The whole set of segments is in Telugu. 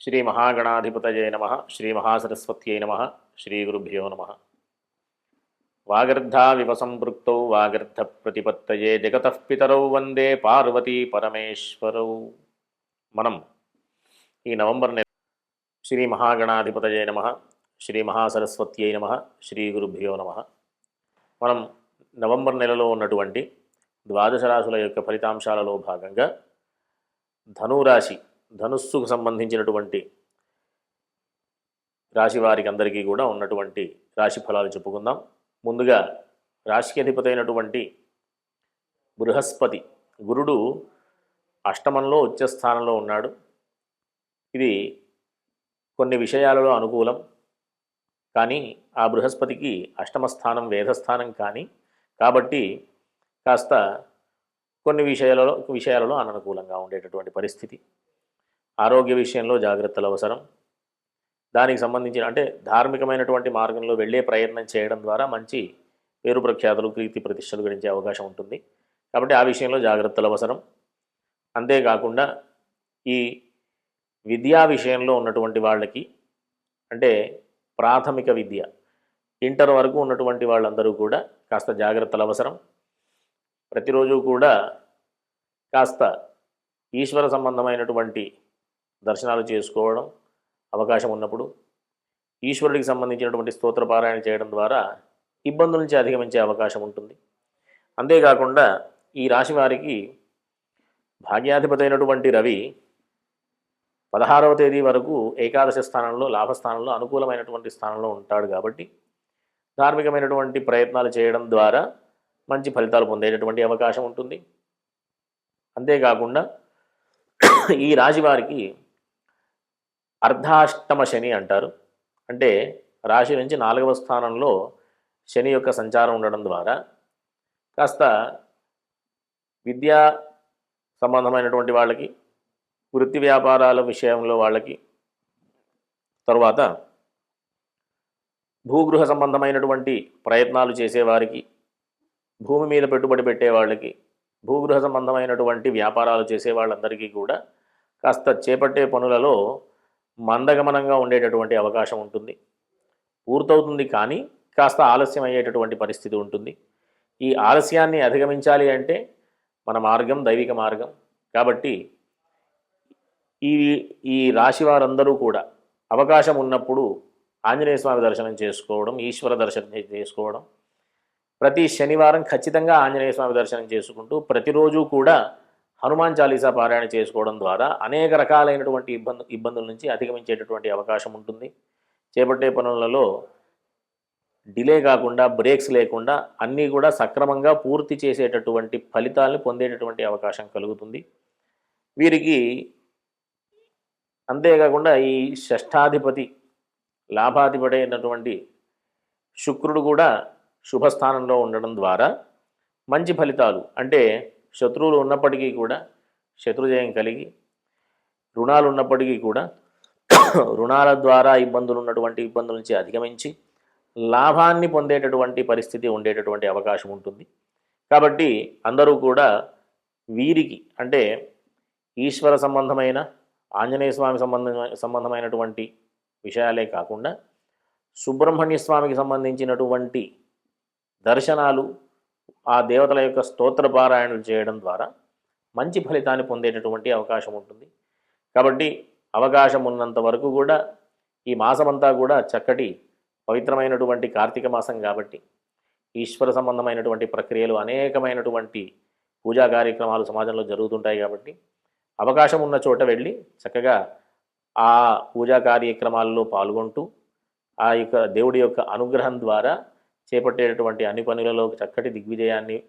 శ్రీ మహాగణాధిపతయే నమ శ్రీ మహాసరస్వత్యై నమ శ్రీ గురుభ్యో నమ. వాగర్ధావివ సంపృక్తౌ వాగర్ధ ప్రతిపత్తయే జగతః పితరౌ వందే పార్వతీ పరమేశ్వరౌ. మనం ఈ నవంబర్ నెల శ్రీ మహాగణాధిపతయే నమ శ్రీ మహాసరస్వత్యై నమ శ్రీ గురుభ్యో నమ. మనం నవంబర్ నెలలో ఉన్నటువంటి ద్వాదశ రాశుల యొక్క ఫలితాంశాలలో భాగంగా ధనురాశి ధనుస్సుకు సంబంధించినటువంటి రాశి వారికి అందరికీ కూడా ఉన్నటువంటి రాశి ఫలాలు చెప్పుకుందాం. ముందుగా రాశికి అధిపతి అయినటువంటి బృహస్పతి గురుడు అష్టమంలో ఉచ్చస్థానంలో ఉన్నాడు. ఇది కొన్ని విషయాలలో అనుకూలం. కానీ ఆ బృహస్పతికి అష్టమ స్థానం వేదస్థానం కానీ కాబట్టి కాస్త కొన్ని విషయాలలో విషయాలలో అననుకూలంగా ఉండేటటువంటి పరిస్థితి. ఆరోగ్య విషయంలో జాగ్రత్తలు అవసరం. దానికి సంబంధించిన అంటే ధార్మికమైనటువంటి మార్గంలో వెళ్ళే ప్రయత్నం చేయడం ద్వారా మంచి పేరు ప్రఖ్యాతులు కీర్తి ప్రతిష్టలు గడించే అవకాశం ఉంటుంది. కాబట్టి ఆ విషయంలో జాగ్రత్తలు అవసరం. అంతేకాకుండా ఈ విద్యా విషయంలో ఉన్నటువంటి వాళ్ళకి అంటే ప్రాథమిక విద్య ఇంటర్ వరకు ఉన్నటువంటి వాళ్ళందరూ కూడా కాస్త జాగ్రత్తలు అవసరం. ప్రతిరోజు కూడా కాస్త ఈశ్వర సంబంధమైనటువంటి దర్శనాలు చేసుకోవడం అవకాశం ఉన్నప్పుడు ఈశ్వరుడికి సంబంధించినటువంటి స్తోత్ర పారాయణ చేయడం ద్వారా ఇబ్బందుల నుంచి అధిగమించే అవకాశం ఉంటుంది. అంతేకాకుండా ఈ రాశి వారికి భాగ్యాధిపతి అయినటువంటి రవి పదహారవ తేదీ వరకు ఏకాదశి స్థానంలో లాభస్థానంలో అనుకూలమైనటువంటి స్థానంలో ఉంటాడు కాబట్టి ధార్మికమైనటువంటి ప్రయత్నాలు చేయడం ద్వారా మంచి ఫలితాలు పొందేటటువంటి అవకాశం ఉంటుంది. అంతేకాకుండా ఈ రాశి వారికి అర్ధాష్టమ శని అంటారు. అంటే రాశి నుంచి నాలుగవ స్థానంలో శని యొక్క సంచారం ఉండడం ద్వారా కాస్త విద్యా సంబంధమైనటువంటి వాళ్ళకి వృత్తి వ్యాపారాల విషయంలో వాళ్ళకి తరువాత భూగృహ సంబంధమైనటువంటి ప్రయత్నాలు చేసేవారికి భూమి మీద పెట్టుబడి పెట్టే వాళ్ళకి భూగృహ సంబంధమైనటువంటి వ్యాపారాలు చేసే వాళ్ళందరికీ కూడా కాస్త చేపట్టే పనులలో మందగమనంగా ఉండేటటువంటి అవకాశం ఉంటుంది. పూర్తవుతుంది కానీ కాస్త ఆలస్యం అయ్యేటటువంటి పరిస్థితి ఉంటుంది. ఈ ఆలస్యాన్ని అధిగమించాలి అంటే మన మార్గం దైవిక మార్గం. కాబట్టి ఈ ఈ రాశి వారందరూ కూడా అవకాశం ఉన్నప్పుడు ఆంజనేయ స్వామి దర్శనం చేసుకోవడం ఈశ్వర దర్శనం చేసుకోవడం. ప్రతి శనివారం ఖచ్చితంగా ఆంజనేయ స్వామి దర్శనం చేసుకుంటూ ప్రతిరోజు కూడా హనుమాన్ చాలీసా పారాయణ చేసుకోవడం ద్వారా అనేక రకాలైనటువంటి ఇబ్బంది ఇబ్బందుల నుంచి అధిగమించేటటువంటి అవకాశం ఉంటుంది. చేపట్టే పనులలో డిలే కాకుండా బ్రేక్స్ లేకుండా అన్నీ కూడా సక్రమంగా పూర్తి చేసేటటువంటి ఫలితాలను పొందేటటువంటి అవకాశం కలుగుతుంది. వీరికి అంతేకాకుండా ఈ షష్ఠాధిపతి లాభాధిపతి అయినటువంటి శుక్రుడు కూడా శుభస్థానంలో ఉండడం ద్వారా మంచి ఫలితాలు అంటే శత్రువులు ఉన్నప్పటికీ కూడా శత్రుజయం కలిగి రుణాలు ఉన్నప్పటికీ కూడా రుణాల ద్వారా ఇబ్బందులు ఉన్నటువంటి ఇబ్బందుల నుంచి అధిగమించి లాభాన్ని పొందేటటువంటి పరిస్థితి ఉండేటటువంటి అవకాశం ఉంటుంది. కాబట్టి అందరూ కూడా వీరికి అంటే ఈశ్వర సంబంధమైన ఆంజనేయ స్వామి సంబంధ సంబంధమైనటువంటి విషయాలే కాకుండా సుబ్రహ్మణ్య స్వామికి సంబంధించినటువంటి దర్శనాలు ఆ దేవతల యొక్క స్తోత్ర పారాయణలు చేయడం ద్వారా మంచి ఫలితాన్ని పొందేటటువంటి అవకాశం ఉంటుంది. కాబట్టి అవకాశం ఉన్నంత వరకు కూడా ఈ మాసమంతా కూడా చక్కటి పవిత్రమైనటువంటి కార్తీక మాసం కాబట్టి ఈశ్వర సంబంధమైనటువంటి ప్రక్రియలు అనేకమైనటువంటి పూజా కార్యక్రమాలు సమాజంలో జరుగుతుంటాయి కాబట్టి అవకాశం ఉన్న చోట వెళ్ళి చక్కగా ఆ పూజా కార్యక్రమాల్లో పాల్గొంటూ ఆ యొక్క దేవుడి యొక్క అనుగ్రహం ద్వారా చేపట్టేటటువంటి అన్ని పనులలో చక్కటి దిగ్విజయాన్ని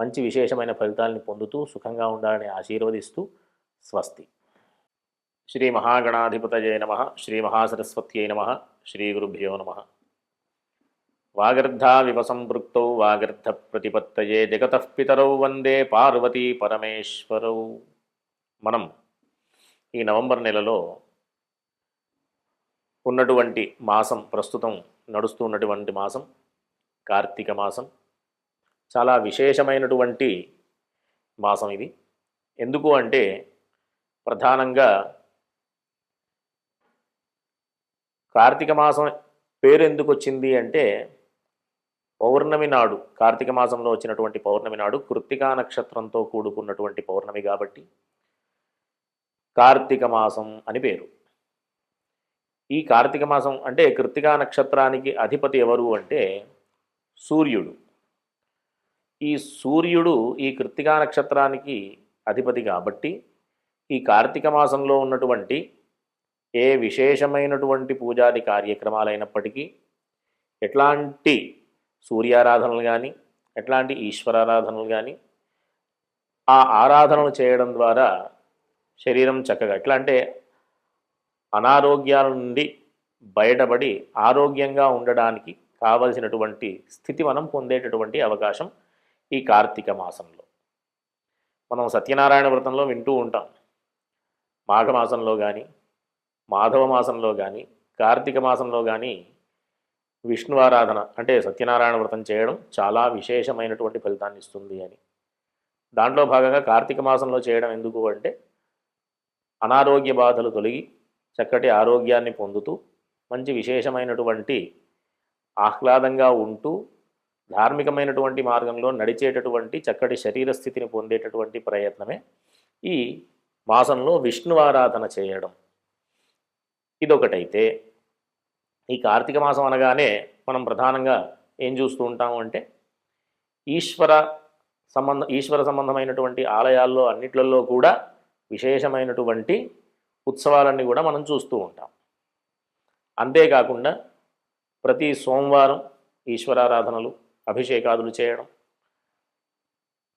మంచి విశేషమైన ఫలితాలని పొందుతూ సుఖంగా ఉండాలని ఆశీర్వదిస్తూ స్వస్తి. శ్రీ మహాగణాధిపతయే నమ. శ్రీ మహాసరస్వత్యై నమ. శ్రీ గురుభ్యో నమ. వాగర్ధావివ సంపృక్తౌ వాగర్ధ ప్రతిపత్తయే జగతః పితరౌ వందే పార్వతీ పరమేశ్వరౌ. మనం ఈ నవంబర్ నెలలో ఉన్నటువంటి మాసం ప్రస్తుతం నడుస్తూ ఉన్నటువంటి మాసం కార్తీక మాసం చాలా విశేషమైనటువంటి మాసం ఇది. ఎందుకు అంటే ప్రధానంగా కార్తీక మాసం పేరు ఎందుకు వచ్చింది అంటే పౌర్ణమి నాడు కార్తీక మాసంలో వచ్చినటువంటి పౌర్ణమి నాడు కృత్తికా నక్షత్రంతో కూడుకున్నటువంటి పౌర్ణమి కాబట్టి కార్తీక మాసం అని పేరు. ఈ కార్తీక మాసం అంటే కృత్తికా నక్షత్రానికి అధిపతి ఎవరు అంటే సూర్యుడు. ఈ సూర్యుడు ఈ కృత్తికా నక్షత్రానికి అధిపతి కాబట్టి ఈ కార్తీక మాసంలో ఉన్నటువంటి ఏ విశేషమైనటువంటి పూజాది కార్యక్రమాలైనప్పటికీ ఎట్లాంటి సూర్యారాధనలు కానీ ఎట్లాంటి ఈశ్వరారాధనలు కానీ ఆ ఆరాధనలు చేయడం ద్వారా శరీరం చక్కగా ఎట్లా అంటే అనారోగ్యాల నుండి బయటపడి ఆరోగ్యంగా ఉండడానికి కావలసినటువంటి స్థితి మనం పొందేటటువంటి అవకాశం ఈ కార్తీక మాసంలో. మనం సత్యనారాయణ వ్రతంలో వింటూ ఉంటాం. మాఘమాసంలో కానీ మాధవ మాసంలో కానీ కార్తీక మాసంలో కానీ విష్ణు ఆరాధన అంటే సత్యనారాయణ వ్రతం చేయడం చాలా విశేషమైనటువంటి ఫలితాన్ని ఇస్తుంది అని. దాంట్లో భాగంగా కార్తీక మాసంలో చేయడం ఎందుకు అంటే అనారోగ్య బాధలు తొలగి చక్కటి ఆరోగ్యాన్ని పొందుతూ మంచి విశేషమైనటువంటి ఆహ్లాదంగా ఉంటూ ధార్మికమైనటువంటి మార్గంలో నడిచేటటువంటి చక్కటి శరీర స్థితిని పొందేటటువంటి ప్రయత్నమే ఈ మాసంలో విష్ణు ఆరాధన చేయడం. ఇదొకటైతే ఈ కార్తీక మాసం అనగానే మనం ప్రధానంగా ఏం చూస్తూ ఉంటాము అంటే ఈశ్వర సంబంధ ఈశ్వర సంబంధమైనటువంటి ఆలయాల్లో అన్నిట్లలో కూడా విశేషమైనటువంటి ఉత్సవాలన్నీ కూడా మనం చూస్తూ ఉంటాం. అంతేకాకుండా ప్రతి సోమవారం ఈశ్వరారాధనలు అభిషేకాదులు చేయడం.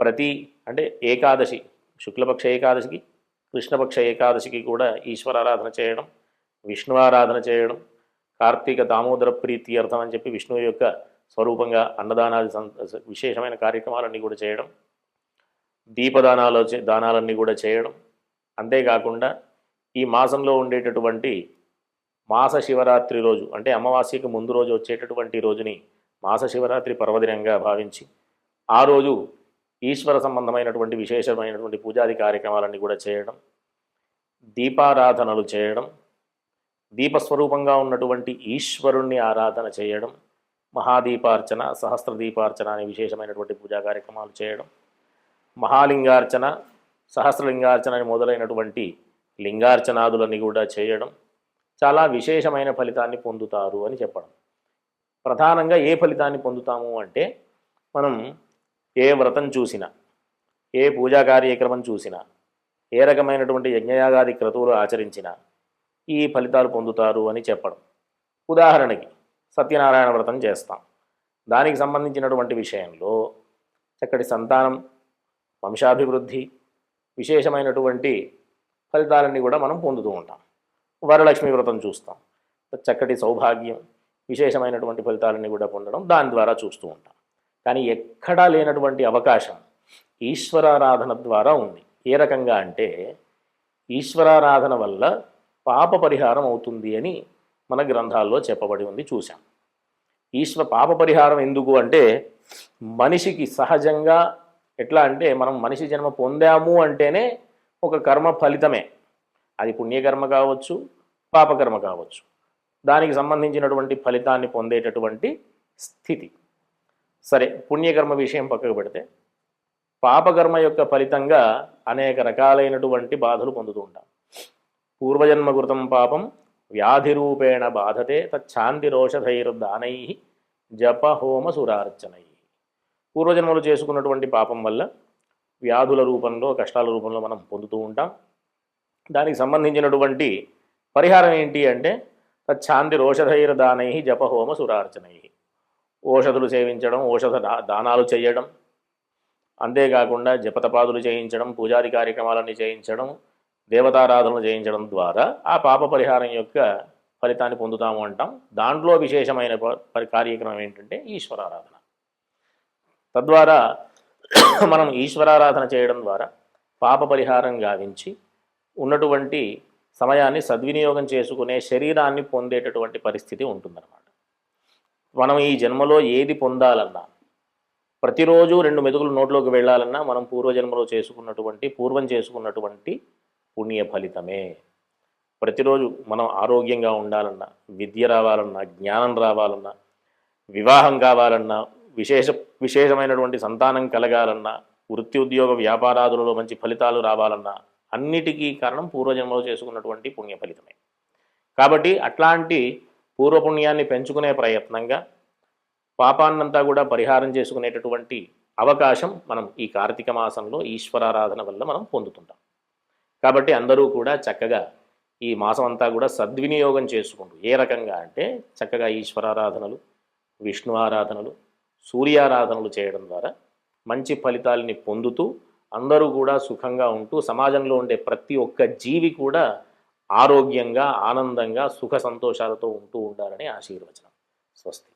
ప్రతి అంటే ఏకాదశి శుక్లపక్ష ఏకాదశికి కృష్ణపక్ష ఏకాదశికి కూడా ఈశ్వరారాధన చేయడం విష్ణు ఆరాధన చేయడం కార్తీక దామోదర ప్రీతి అర్థం అని చెప్పి విష్ణువు యొక్క స్వరూపంగా అన్నదానాది విశేషమైన కార్యక్రమాలన్నీ కూడా చేయడం. దీపదానాలు దానాలన్నీ కూడా చేయడం. అంతేకాకుండా ఈ మాసంలో ఉండేటటువంటి మాస శివరాత్రి రోజు అంటే అమావాస్యకి ముందు రోజు వచ్చేటటువంటి రోజుని మాస శివరాత్రి పర్వదినంగా భావించి ఆ రోజు ఈశ్వర సంబంధమైనటువంటి విశేషమైనటువంటి పూజాది కార్యక్రమాలన్నీ కూడా చేయడం దీపారాధనలు చేయడం దీపస్వరూపంగా ఉన్నటువంటి ఈశ్వరుణ్ణి ఆరాధన చేయడం మహాదీపార్చన సహస్ర దీపార్చన అనే విశేషమైనటువంటి పూజా కార్యక్రమాలు చేయడం మహాలింగార్చన సహస్రలింగార్చన అని మొదలైనటువంటి లింగార్చనాదులన్నీ కూడా చేయడం చాలా విశేషమైన ఫలితాన్ని పొందుతారు అని చెప్పడం. ప్రధానంగా ఏ ఫలితాన్ని పొందుతాము అంటే మనం ఏ వ్రతం చూసినా ఏ పూజా కార్యక్రమం చూసినా ఏ రకమైనటువంటి యజ్ఞయాగాది క్రతువులు ఆచరించినా ఈ ఫలితాలు పొందుతారు అని చెప్పడం. ఉదాహరణకి సత్యనారాయణ వ్రతం చేస్తాం. దానికి సంబంధించినటువంటి విషయంలో చక్కటి సంతానం వంశాభివృద్ధి విశేషమైనటువంటి ఫలితాలన్నీ కూడా మనం పొందుతూ ఉంటాం. వరలక్ష్మి వ్రతం చూస్తాం. చక్కటి సౌభాగ్యం విశేషమైనటువంటి ఫలితాలన్నీ కూడా పొందడం దాని ద్వారా చూస్తూ ఉంటాం. కానీ ఎక్కడా లేనటువంటి అవకాశం ఈశ్వరారాధన ద్వారా ఉంది. ఏ రకంగా అంటే ఈశ్వరారాధన వల్ల పాప పరిహారం అవుతుంది అని మన గ్రంథాల్లో చెప్పబడి ఉంది చూశాం. ఈశ్వర పాప పరిహారం ఎందుకు అంటే మనిషికి సహజంగా ఎట్లా అంటే మనం మనిషి జన్మ పొందాము అంటేనే ఒక కర్మ ఫలితమే. అది పుణ్యకర్మ కావచ్చు పాపకర్మ కావచ్చు. దానికి సంబంధించినటువంటి ఫలితాన్ని పొందేటటువంటి స్థితి. సరే పుణ్యకర్మ విషయం పక్కకు పెడితే పాపకర్మ యొక్క ఫలితంగా అనేక రకాలైనటువంటి బాధలు పొందుతూ ఉంటాం. పూర్వజన్మకృతం పాపం వ్యాధి రూపేణ బాధతే తచ్ఛాంతిరోషధైర్దానై జప హోమ సురార్చనై. పూర్వజన్మలు చేసుకున్నటువంటి పాపం వల్ల వ్యాధుల రూపంలో కష్టాల రూపంలో మనం పొందుతూ ఉంటాం. దానికి సంబంధించినటువంటి పరిహారం ఏంటి అంటే తచ్ఛాంతి రోషధైర్దానై జప హోమ సురార్చనై. ఓషధులు సేవించడం ఓషధ దానాలు చేయడం అంతేకాకుండా జపతపాదులు చేయించడం పూజాది కార్యక్రమాలన్నీ చేయించడం దేవతారాధనలు చేయించడం ద్వారా ఆ పాప పరిహారం యొక్క ఫలితాన్ని పొందుతాము అంటాం. దాంట్లో విశేషమైన ప- పరి కార్యక్రమం ఏంటంటే ఈశ్వరారాధన. తద్వారా మనం ఈశ్వరారాధన చేయడం ద్వారా పాప పరిహారం గావించి ఉన్నటువంటి సమయాన్ని సద్వినియోగం చేసుకునే శరీరాన్ని పొందేటటువంటి పరిస్థితి ఉంటుందన్నమాట. మనం ఈ జన్మలో ఏది పొందాలన్నా ప్రతిరోజు రెండు మెతుకులు నోట్లోకి వెళ్ళాలన్నా మనం పూర్వజన్మలో చేసుకున్నటువంటి పూర్వం చేసుకున్నటువంటి పుణ్య ఫలితమే. ప్రతిరోజు మనం ఆరోగ్యంగా ఉండాలన్నా విద్య రావాలన్నా జ్ఞానం రావాలన్నా వివాహం కావాలన్నా విశేష విశేషమైనటువంటి సంతానం కలగాలన్నా వృత్తి ఉద్యోగ వ్యాపారాదులలో మంచి ఫలితాలు రావాలన్నా అన్నిటికీ కారణం పూర్వజన్మలో చేసుకున్నటువంటి పుణ్య ఫలితమే. కాబట్టి అట్లాంటి పూర్వపుణ్యాన్ని పెంచుకునే ప్రయత్నంగా పాపాన్నంతా కూడా పరిహారం చేసుకునేటటువంటి అవకాశం మనం ఈ కార్తీక మాసంలో ఈశ్వరారాధన వల్ల మనం పొందుతుంటాం. కాబట్టి అందరూ కూడా చక్కగా ఈ మాసం అంతా కూడా సద్వినియోగం చేసుకుంటూ ఏ రకంగా అంటే చక్కగా ఈశ్వరారాధనలు విష్ణు ఆరాధనలు సూర్యారాధనలు చేయడం ద్వారా మంచి ఫలితాలని పొందుతూ అందరూ కూడా సుఖంగా ఉంటూ సమాజంలో ఉండే ప్రతి ఒక్క జీవి కూడా ఆరోగ్యంగా ఆనందంగా సుఖ సంతోషాలతో ఉంటూ ఉండాలని ఆశీర్వచనం. స్వస్తి.